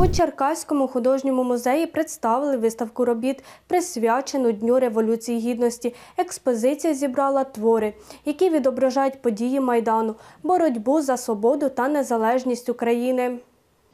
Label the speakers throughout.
Speaker 1: У Черкаському художньому музеї представили виставку робіт, присвячену Дню Революції Гідності. Експозиція зібрала твори, які відображають події Майдану, боротьбу за свободу та незалежність України.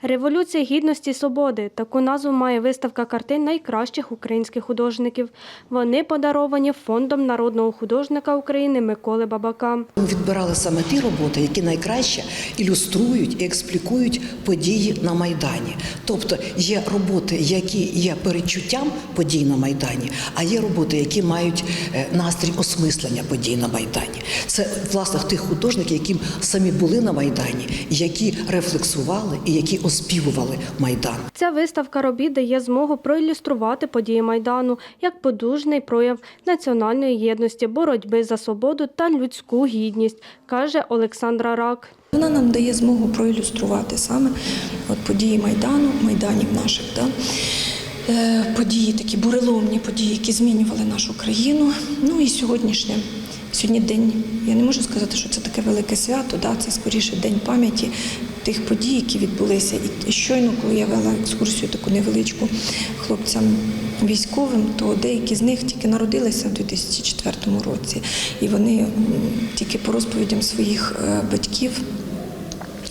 Speaker 1: Революція гідності свободи таку назву має виставка картин найкращих українських художників. Вони подаровані фондом народного художника України Миколи Бабака.
Speaker 2: Ми відбирали саме ті роботи, які найкраще ілюструють і експлікують події на Майдані. Тобто є роботи, які є передчуттям подій на Майдані, а є роботи, які мають е, настрій осмислення подій на Майдані. Це власне тих художників, які самі були на Майдані, які рефлексували і які оспівували Майдан.
Speaker 1: Ця виставка робіт дає змогу проілюструвати події Майдану як подужний прояв національної єдності, боротьби за свободу та людську гідність, каже Олександра Рак.
Speaker 3: Вона нам дає змогу проілюструвати саме от події Майдану, майданів наших. Да? Е, Події, такі буреломні події, які змінювали нашу країну. Ну і сьогоднішнє. Сьогодні день, я не можу сказати, що це таке велике свято, да? це скоріше день пам'яті тих подій, які відбулися. І щойно, коли я вела екскурсію таку невеличку хлопцям військовим, то деякі з них тільки народилися в 2004 році. І вони тільки по розповідям своїх е, батьків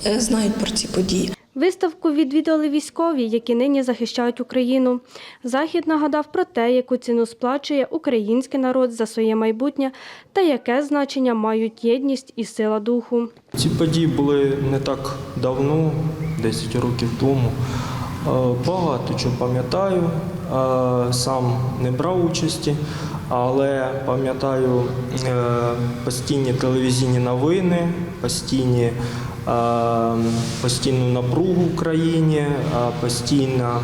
Speaker 3: е, знають про ці події.
Speaker 1: Виставку відвідали військові, які нині захищають Україну. Захід нагадав про те, яку ціну сплачує український народ за своє майбутнє та яке значення мають єдність і сила духу.
Speaker 4: Ці події були не так давно, 10 років тому. Е, Багато чого пам'ятаю. Е, Сам не брав участі, але пам'ятаю е, постійні телевізійні новини, постійні, постійну напругу в країні, постійна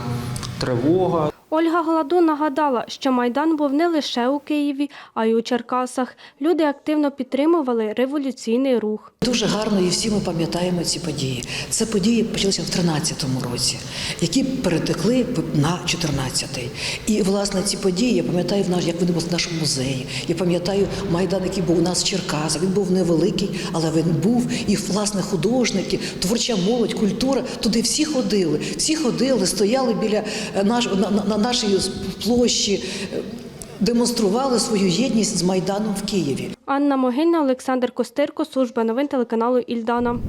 Speaker 4: тривога.
Speaker 1: Ольга Гладун нагадала, що Майдан був не лише у Києві, а й у Черкасах. Люди активно підтримували революційний рух.
Speaker 2: Дуже гарно і всі ми пам'ятаємо ці події. Це події почалися в 13-му році, які перетекли на 14-й. І власне ці події я пам'ятаю в наш, як вони були в нашому музеї. Я пам'ятаю майдан, який був у нас в Черкасах. Він був невеликий, але він був. І власне художники, творча молодь, культура. Туди всі ходили, всі ходили, стояли біля е, наш, на, на, на нашої площі. е, Демонстрували свою єдність з майданом в Києві.
Speaker 1: Анна Могильна, Олександр Костирко, служба новин телеканалу Ільдана.